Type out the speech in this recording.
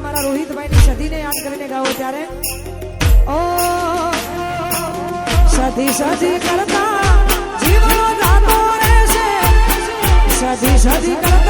અમારા રોહિતભાઈની સદીને યાદ કરીને ગાવો ત્યારે. ઓ સદી સદી કરતા જીવનો જાતો રહેશે. સદી સદી કરતા